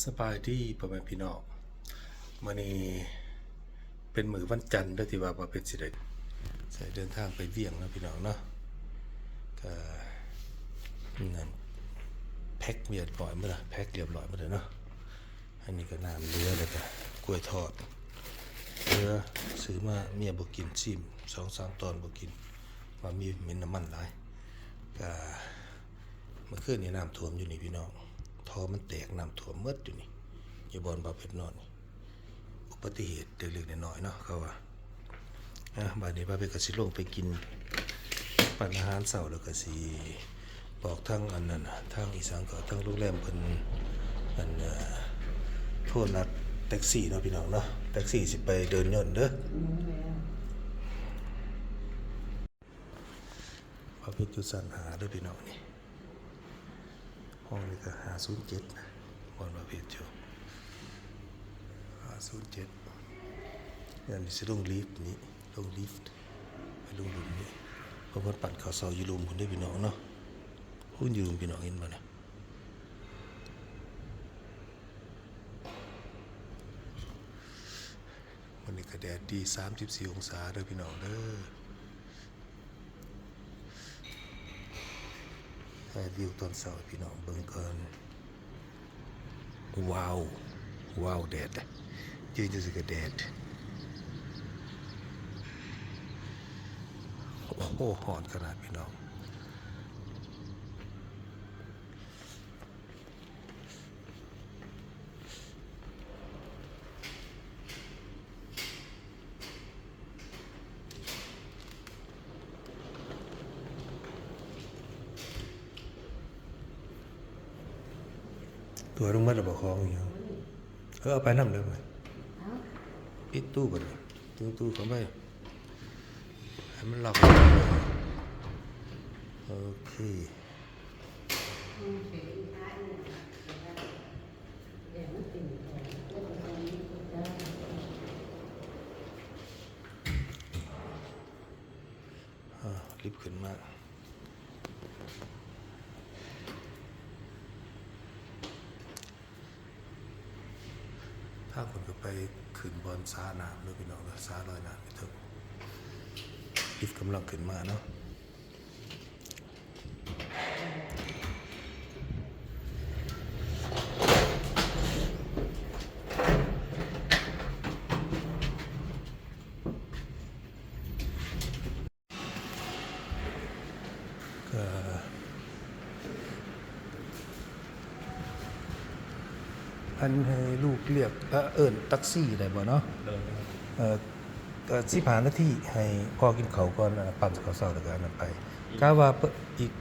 สบายดีพ่อแม่พี่น้องมื้อนี้เป็นมือวันจันทร์ด้อที่ว่าบ่เป็นสิได้ใส่เดินทางไปเวียงนะพี่น้องเนาะก็นั่นแพ็คเรียบร้อยหมดละแพ็คเรียบร้อยหมดเลยเนาะอันนี้ก็น้ำเรือแล้วก็กล้วยทอดเรือซื้อมาเมียบกินชิม2-3ตอนบกินว่ามีเหม็นน้ำมันหลายก็เมื่อคืนนี้น้ำท่วมอยู่นี่พี่น้อง ท่อมันแตกน้ำท่วมหมดอยู่นี่อยู่บอนบาเพชรนอนนี่อุบัติเหตุเล็กๆน้อยๆเนาะเขาว่าอะบาดนี้บาเพชรก็สิลงไปกินปันอาหารเช้าแล้วก็สิบอกทางอันนั้นน่ะทางอีสานก็ทางโรงแรมเพิ่นอันเอ่อโทษนัดแท็กซี่เนาะพี่น้องเนาะแท็กซี่สิไปเดินยนต์เด้อบาเพชรอยู่สันหาเด้อพี่น้องนี่ ห้องนี้ก็หาศูนย์เจ็ดนะบอลประเภทอยู่หาศูนย์เจ็ดยันนี้สิลงลิฟต์นี้ลงลิฟต์ไปลงหลุมนี้เพราะว่าปั่นเขาวเสาอยู่หลุมคุณได้พี่น้องเนาะคุณอยู่หลุมพี่น้องเห็นบ่เนี่ยวันนี้ก็แดดดี 34 องศาเด้อพี่น้องเด้อ ถ่ายวิวตอนเช้าร์พี่น้องเบิ่งก่อนว้าวว้าวแดดยืนอยู่สิกับแดดโอ้โหหอนขนาดพี่น้อง ตัวลงมาระบอกของอย่างเออเอาไปน้ำเลยไหมปิดตู้ก่อนตู้ตู้เขาไปให้มันหล็อกโอเคอ่ารีบขึ้นมา ถ้าคนก็ไปขืนบอลซาหน้ำเลยพี่น้องซาลอยน้ำไปถึงลิฟกำลังขึ้นมาเนาะ อันให้ลูกเรียกเอ่อเอิญแท็กซี่ได้บ่เนาะเอ่อก็สิผ่านนาทีให้พ่อกินข้าวก่อนอันนั้นปั่นข้าวเช้าแล้วก็อันนั้นไปกะว่าเพิ่นอีก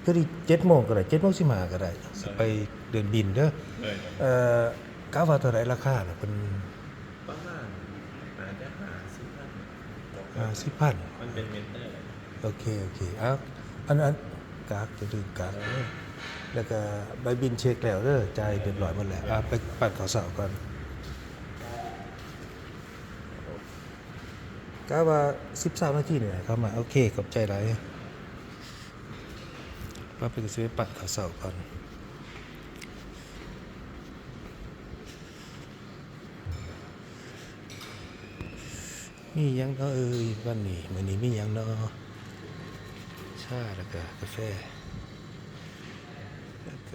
เพื่อที่7โมงก็ได้7โมงสิมาก็ได้สิไปเดินดินเด้อเลยเอ่อกะว่าเท่าไหร่ราคาน่ะเพิ่นประมาณอาจจะหาสิบพันอ่า10,000 มันเป็นเมนเตอร์ โอเค โอเคอ้าอันอันกากจะลืมกากเด้อ แล้วก็ใบบินเช็คแล้วเด้อจ่ายเรียบร้อยหมดแล้วอะไปปั่นข้าวเช้าก่อนกะว่า13นาทีนี่แหละเข้ามาโอเคขอบใจหลายว่าเป็นซื้อปัดข้าวเสาก่อนมียังเนาะเอ้ยวันนี้มื้อนี้มียังเนาะชาแล้วก็กาแฟ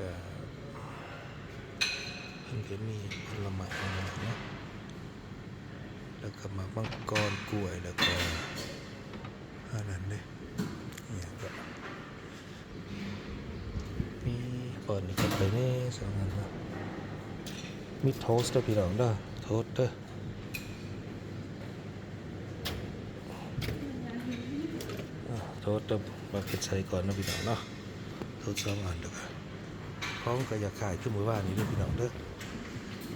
แล้วก็เพิ่นก็มีผลไม้นะแล้วก็มามังกรกล้วยแล้วก็อันนั้นเด้อหยังก็มีเปิดนี่ก็ไปนี่สองอันนะมีโทสต์ด้วยพี่น้องเด้อโทสต์เด้ออะโทสต์เด้อมาเก็บใส่ก่อนนะพี่น้องเนาะโทสต์สองอันเด้อ พร้อมก็อยากขายขึ้นมือว่านนี้ด้วยพี่น้องเด้อ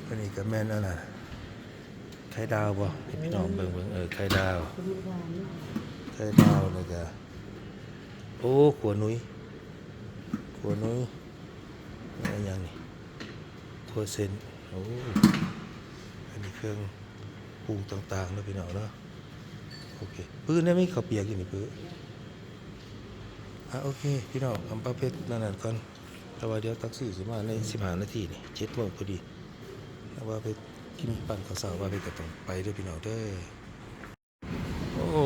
อันนี้ก็แม่นอันน่ะไข่ดาวบ่พี่น้องเบิ่งเบิ่งเออไข่ดาวไข่ดาวเลยก็โอ้ขัวนุ้ยขัวนุ้ยอะไรอย่างนี้ขัวเซนโอ้อันนี้เครื่องปรุงต่างๆนะพี่น้องเนาะโอเคปื้นได้ไหมข้าวเปียกอยู่นี่ปื้นอะโอเคพี่น้องคำประเภทนั่นนั่นก่อน แต่ว่าเดี๋ยวแท็กซี่สิมาในสิบห้านาทีนี่เจ็ดโมงพอดีแต่ว่าไปกินปั่นข้าวสาวว่าไปก็ต้องไปเด้วยพี่น้องเด้อโอ้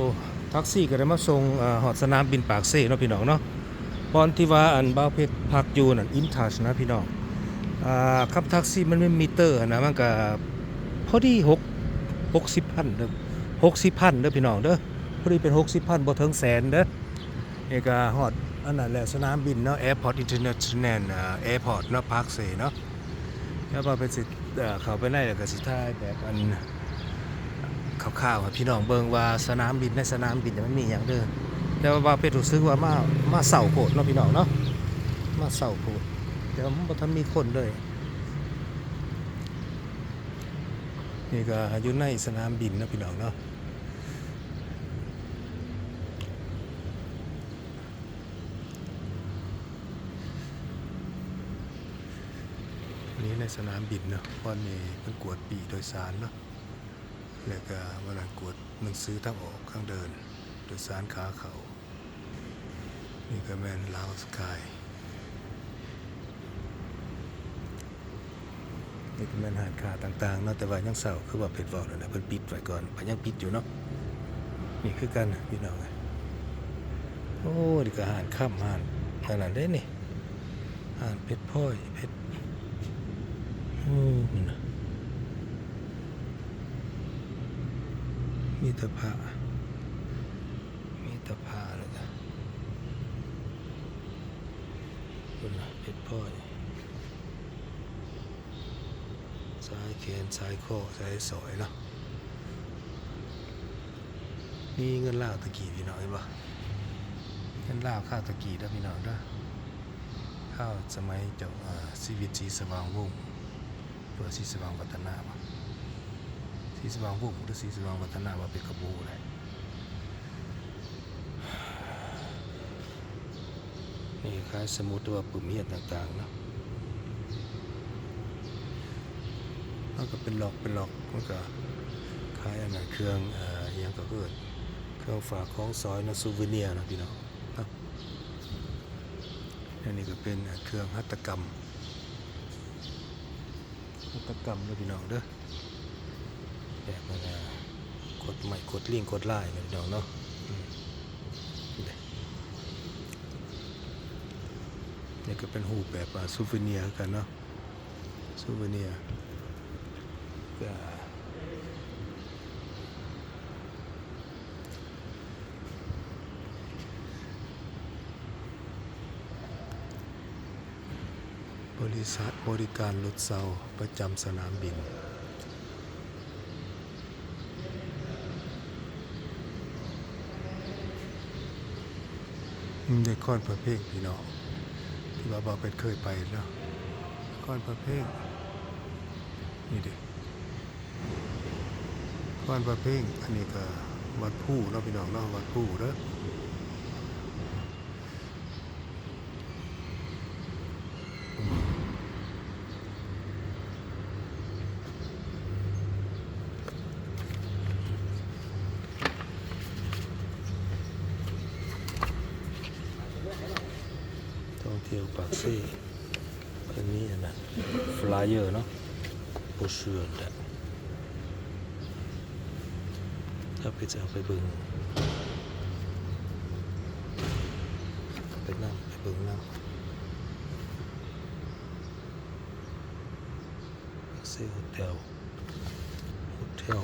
แท็กซี่ก็ได้มาส่งอหอดสนามบินปากเซ่เนาะพี่น้องเนาะบอนที่ว่าอันบ้าเพชรพักอยู่นั่นอินทัชนะพี่น้องอ่าขับแท็กซี่มันไม่มีมิเตอร์นะมันก็พอดีหกหกสิบพันเด้อหกสิบพันเด้อพี่น้องเด้อพอดีเป็นหกสิบพันบ่ถึงแสนเด้อนี่ก็ฮอด อันนั้นแหละสนามบินเนาะ Airport International อ่า Airport เนาะปากเซเนาะแล้วพอไปสิเขาไปไล่แล้วก็สิท่ายแบบอันข่าวๆให้พี่น้องเบิ่งว่าสนามบินในสนามบินมันมีอย่างเด้อแต่ว่าว่าเป็นรู้สึกว่ามามาเสาโพดเนาะพี่น้องเนาะมาเสาโพดแต่ว่ามันบ่ทันมีคนเลยนี่ก็อยู่ในสนามบินเนาะพี่น้องเนาะอั นี้ในสนามบินเนาะเพราะนี่เพิ่นกวดปีโดยสารเนาะแล้วก็วันนั้นกวดหนังสือทางออกข้างเดิน โดยสารขาเขา นี่ก็แม่นลาวสกายนี่ก็แม่นหาดขาต่างๆเนาะแต่ว่ายังเศร้าคือว่าเพชรบอกแล้วนะเพิ่นปิดไว้ก่อนเพนยังปิดอยู่เนาะนี่คือกันพี่น้องโอ้นี่ก็หาดค่ำหาดขนาดได้นี่หาดเพชรพลอยเพชร มีต่พระมีต่พระเลยจ้ะคุณน่ะเพชรพลอยซ้ายแขนซ้ายข้อซ้ายสอยเนาะนี่เงินลาวตะกี้พี่น้องเห็นปะเงินลาวข้าวตะกี้เด้พี่น้องเด้ข้าวสมัยเจ้าอ่าชีวิตสีสว่างวง ศ์หรือว่าสีสว่างวัฒนาปะสีสว่างวงศ์หรือสีสว่างวัฒนาว่าเป็นกระบูอะไรนี่คล้ายสมุดว่าปุ่มเฮียต่างๆเนาะมันก็เป็นหลอกเป็นหลอกมันก็คล้ายอันนั้นเครื่องเอ่อยังก็เกิดเครื่องฝากของซอยนะซูเวเนียนะพี่น้องนะอันนี้ก็เป็นเครื่องหัตถกรรม อุตกรรมเด้อพี่น้องเด้อแบบมันกดไม้กดลิงกดไล่นพี่น้องเนาะนี่เด้อนี่ก็เป็นหูแบบซูเวเนียกันเนาะซูเวเนียก็บ ริษัทบริการรถเซาประจำสนามบิน เด็กคอนประเภทพี่น้องที่ว่าบาเป็ดเคยไปแล้วคอนประเภทนี่เด็กคอนประเภทอันนี้ก็วัดผู้เนาพี่น้องเนาะวัดผู้เด้อมท่องเที่ยวปากเซ่อันนี้นะฟลายเออร์เนาะโบชัวร์ดะถ้าไปจะเอาไปบิ่งไปนั่งไปบิ่งนั่งเซ่โฮเทลโฮเทล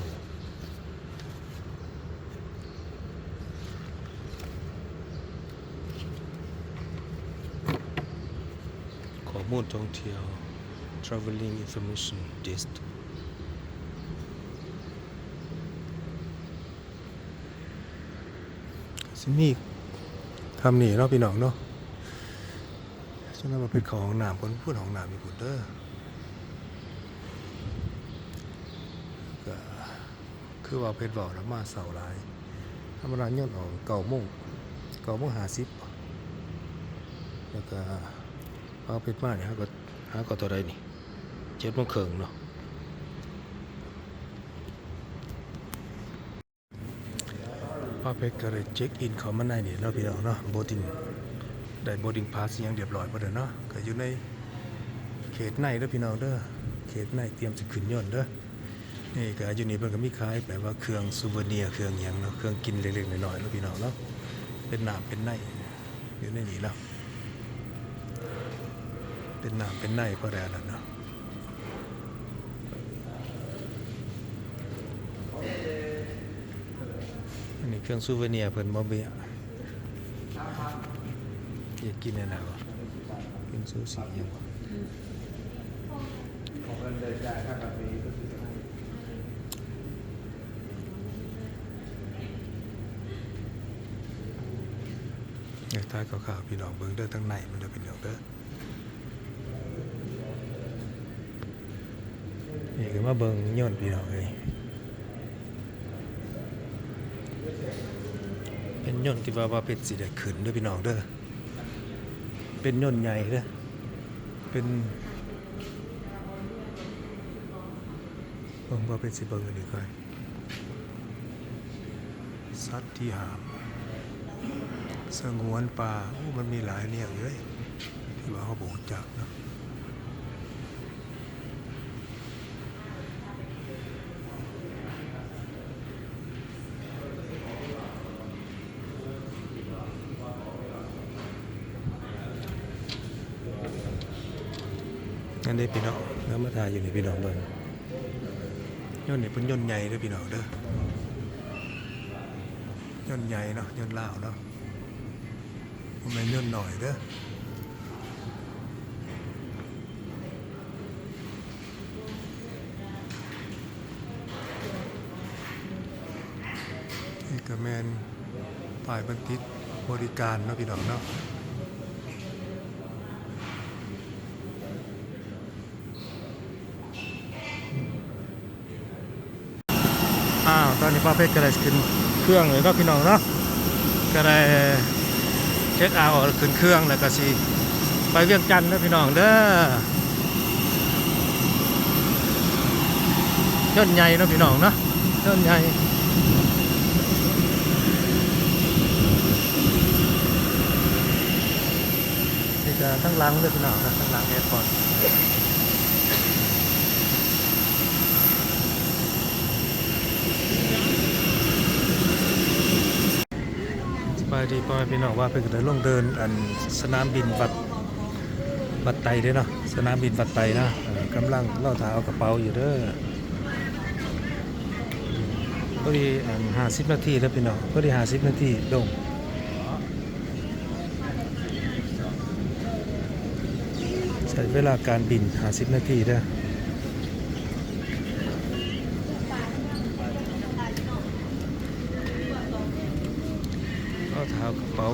ข้อ มูลท่องเที่ยว traveling information desk สิมีคำนี้เนาะพี่น้องเนาะฉะนั้นมาเป็นของหน้ำคนพูดของหน้ำมีผลเด้อก็คือว่าเพชรบอกแล้วมาเสาร์หลายธรรมดาย่นออกเก่าโมงเก่าโมงหาสิบแล้วก็ เอาเพชรมาเนี่ยหาก็หาก็ตัวใดนี่เจ็ดโมงครึ่งเนาะป้าเพชรก็เลยเช็คอินเขามาในนี่เราะพี่น้องเนาะโบดิ้งได้โบดิ้งพาสยังเรียบร้อยหมดแล้วเนาะก็อยู่ในเขตในเด้อพี่น้องเด้อเขตในเตรียมจะขึ้นยนต์เด้อนี่ก็อยู่นี่เพิ่นก็มีขายแบบว่าเครื่องซูเวเนียร์เครื่องหยังเนาะเครื่องกินเล็กๆน้อยๆเนาะพี่น้องเนาะเป็นน้ำเป็นในอยู่ในนี้เนาะ เป็นน้ำเป็นในพอแล้วนะเนาะอันนี้เครื่องซูเวเนียเพิ่นบ่เบี้ยอยากกินแน่นอนกินซูชิหยังวะของเงินเดินได้ค่ากาแฟก็คือจะให้ อยากทายข่าวๆพี่น้องเบิ่งเด้อทั้งในมันเด้อพี่น้องเด้อนี่ก็มาเบิ่งย่นต์พี่น้องเอ้ยเป็นย่นต์ที่ว่าว่าเป็นสิได้ขึ้นเด้อพี่น้องเด้อเป็นย่นต์ใหญ่เด้อเป็นเบิ่งว่าเป็นสิเบิ่งอันนี้ก่อนสัตว์ที่หาม สงวนป่าโอ้มันมีหลายแนวอยู่เลยที่ว่าเขาบอกจักเนาะนั่นได้พี่น้องแล้วมาถ่ายอยู่ในพี่น้องเบิ่งยนต์นี่เป็นยนใหญ่เด้อพี่น้องเด้อ ย่นใหญ่เนาะย่นต์ลาวเนาะผมเป็นย่นหน่อยเด้อนี่ก็แมนฝ่ายบันทิตบริการเนาะพี่น้องเนาะอ้าว ตอนนี้ป้าเพชรก็ได้ขึ้น เครื่องเลยเนาะพี่น้องเนาะก็ได้เช็คเอาท์ขึ้นเครื่องแล้วก็สิไปเวียงจันทน์เด้อพี่น้องเด้อยอดใหญ่นะพี่น้องเนาะยอดใหญ่นี่จะทั้งหลังเด้อพี่น้องนะทั้งหลังแอร์พอร์ต บายดีพ่อแม่พี่น้องว่าเพิ่งจะลงเดินอันสนามบินวัดวัดไตเด้เนาะสนามบินวัดไตนะกำลังเล่าถาเอากระเป๋าอยู่เด้อพอดีอันห้าสิบนาทีแล้วพี่น้องพอดีห้าสิบนาทีลงใช้เวลาการบินห้าสิบนาทีเด้อ เอ